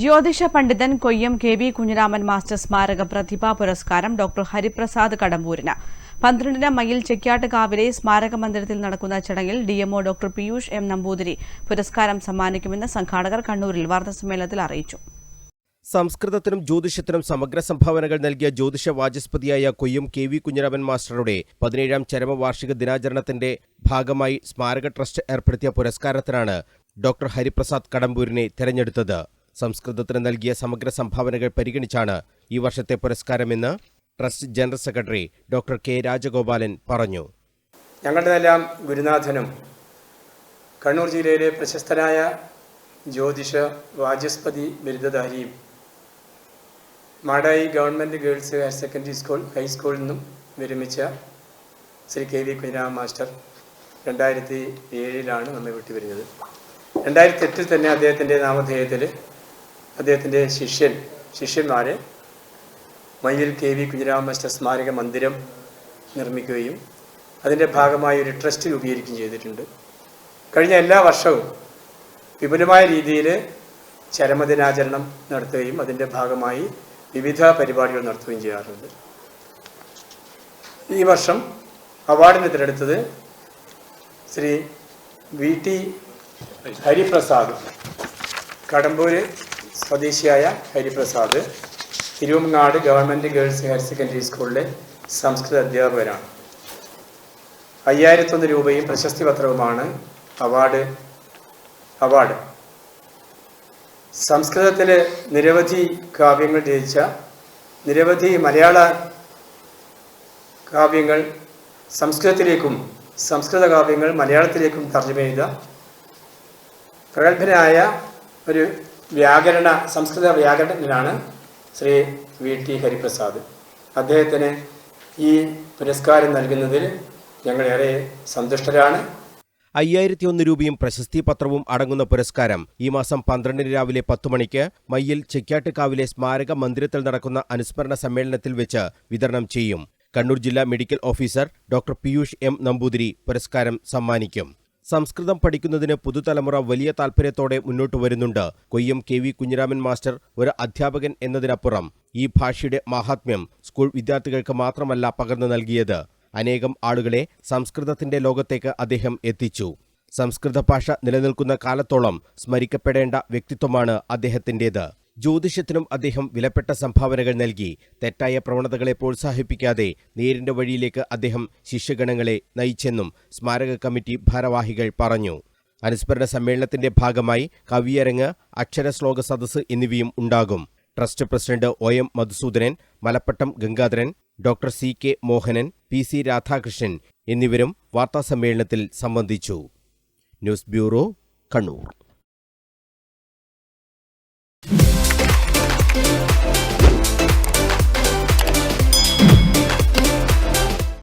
ജ്യോതിഷ പണ്ഡിതൻ Koyyam K V Kunhiraman master സ്മാരക പ്രതിഭാ പുരസ്കാരം ഡോക്ടർ ഹരിപ്രസാദ് കടമ്പൂരിന്. പന്ത്രണ്ടിന് മയിൽ ചെക്കാട്ടുകാവിലെ സ്മാരക മന്ദിരത്തിൽ നടക്കുന്ന ചടങ്ങിൽ DMO doctor Piyush M Namboothiri പുരസ്കാരം സമ്മാനിക്കുമെന്ന് സംഘാടകർ കണ്ണൂരിൽ വാർത്താസമ്മേളനത്തിൽ അറിയിച്ചു. സംസ്കൃതത്തിനും ജ്യോതിഷത്തിനും സമഗ്ര സംഭാവനകൾ നൽകിയ ജ്യോതിഷ വാചസ്പതിയായ കൊയ്യം കെ വി കുഞ്ഞിരാമൻ മാസ്റ്ററുടെ പതിനേഴാം ചരമവാർഷിക ദിനാചരണത്തിന്റെ ഭാഗമായി സ്മാരക ട്രസ്റ്റ് ഏർപ്പെടുത്തിയ പുരസ്കാരത്തിനാണ് ഡോക്ടർ ഹരിപ്രസാദ് കടമ്പൂരിനെ തെരഞ്ഞെടുത്തത്. സംസ്കൃതത്തിന് നൽകിയ സമഗ്ര സംഭാവനകൾ പരിഗണിച്ചാണ് ഈ വർഷത്തെ പുരസ്കാരമെന്ന് trust general secretary doctor K. Rajagopalan പറഞ്ഞു. ഞങ്ങളുടെതെല്ലാം ഗുരുനാഥനും കണ്ണൂർ ജില്ലയിലെ പ്രശസ്തനായ ജ്യോതിഷ വാചസ്പതി ബിരുദധാരിയും Madayi government girls higher secondary school ഹൈസ്കൂളിൽ നിന്നും വിരമിച്ച Shri K V Kunhirama master രണ്ടായിരത്തി ഏഴിലാണ് നമ്മെ വിട്ടുവരുന്നത് രണ്ടായിരത്തി എട്ടിൽ തന്നെ അദ്ദേഹത്തിന്റെ നാമധേയത്തിൽ അദ്ദേഹത്തിന്റെ ശിഷ്യൻ ശിഷ്യന്മാർ മയ്യിൽ കെ വി കുഞ്ഞിരാമ സ്മാരക മന്ദിരം നിർമ്മിക്കുകയും അതിന്റെ ഭാഗമായി ഒരു ട്രസ്റ്റ് രൂപീകരിക്കുകയും ചെയ്തിട്ടുണ്ട്. കഴിഞ്ഞ എല്ലാ വർഷവും വിപുലമായ രീതിയിൽ ചരമദിനാചരണം നടത്തുകയും അതിന്റെ ഭാഗമായി വിവിധ പരിപാടികൾ നടത്തുകയും ചെയ്യാറുണ്ട്. ഈ വർഷം അവാർഡിന് തിരഞ്ഞെടുത്തത് ശ്രീ വി ടി ഹരിപ്രസാദ്. കടമ്പൂര് സ്വദേശിയായ Hariprasad Thiruvangad government girls higher secondary സ്കൂളിലെ സംസ്കൃത അധ്യാപകനാണ്. അയ്യായിരത്തൊന്ന് രൂപയും പ്രശസ്തി പത്രവുമാണ് അവാർഡ് അവാർഡ്. സംസ്കൃതത്തിലെ നിരവധി കാവ്യങ്ങൾ രചിച്ച നിരവധി മലയാള കാവ്യങ്ങൾ സംസ്കൃതത്തിലേക്കും സംസ്കൃത കാവ്യങ്ങൾ മലയാളത്തിലേക്കും തർജമ ചെയ്ത പ്രഗത്ഭനായ ഒരു വ്യാകരണ സംസ്കൃത വ്യാകരണജ്ഞനാണ് ശ്രീ വി. ടി. ഹരിപ്രസാദ്. അദ്ദേഹത്തിന് ഈ പുരസ്കാരം നൽകുന്നതിൽ ഞങ്ങളേറെ സന്തുഷ്ടരാണ്. അയ്യായിരത്തി ഒന്ന് രൂപയും പ്രശസ്തി പത്രവും അടങ്ങുന്ന പുരസ്കാരം ഈ മാസം പന്ത്രണ്ടിന് രാവിലെ പത്തു മണിക്ക് മയ്യിൽ ചെക്കാട്ടുകാവിലെ സ്മാരക മന്ദിരത്തിൽ നടക്കുന്ന അനുസ്മരണ സമ്മേളനത്തിൽ വെച്ച് വിതരണം ചെയ്യും. കണ്ണൂർ ജില്ലാ medical officer doctor Piyush M Namboothiri പുരസ്കാരം സമ്മാനിക്കും. സംസ്കൃതം പഠിക്കുന്നതിന് പുതുതലമുറ വലിയ താൽപ്പര്യത്തോടെ മുന്നോട്ട് വരുന്നുണ്ട്. Koyyam K V Kunhiraman master ഒരു അധ്യാപകൻ എന്നതിനപ്പുറം ഈ ഭാഷയുടെ മഹാത്മ്യം സ്കൂൾ വിദ്യാർത്ഥികൾക്ക് മാത്രമല്ല പകർന്നു നൽകിയത്. അനേകം ആളുകളെ സംസ്കൃതത്തിന്റെ ലോകത്തേക്ക് അദ്ദേഹം എത്തിച്ചു. സംസ്കൃത ഭാഷ നിലനിൽക്കുന്ന കാലത്തോളം സ്മരിക്കപ്പെടേണ്ട വ്യക്തിത്വമാണ് അദ്ദേഹത്തിന്റേത് ജ്യോതിഷത്തിനും അദ്ദേഹം വിലപ്പെട്ട സംഭാവനകൾ നൽകി. തെറ്റായ പ്രവണതകളെ പ്രോത്സാഹിപ്പിക്കാതെ നേരിന്റെ വഴിയിലേക്ക് അദ്ദേഹം ശിഷ്യഗണങ്ങളെ നയിച്ചെന്നും സ്മാരക കമ്മിറ്റി ഭാരവാഹികൾ പറഞ്ഞു. അനുസ്മരണ സമ്മേളനത്തിന്റെ ഭാഗമായി കവിയരങ്ങ് അക്ഷരശ്ലോക സദസ്സ് എന്നിവയും ഉണ്ടാകും. Trust president O M Madhusoodanan Malappattam Gangadharan doctor C K Mohanan P C Radhakrishnan എന്നിവരും വാർത്താസമ്മേളനത്തിൽ സംബന്ധിച്ചു. News bureau Kannur.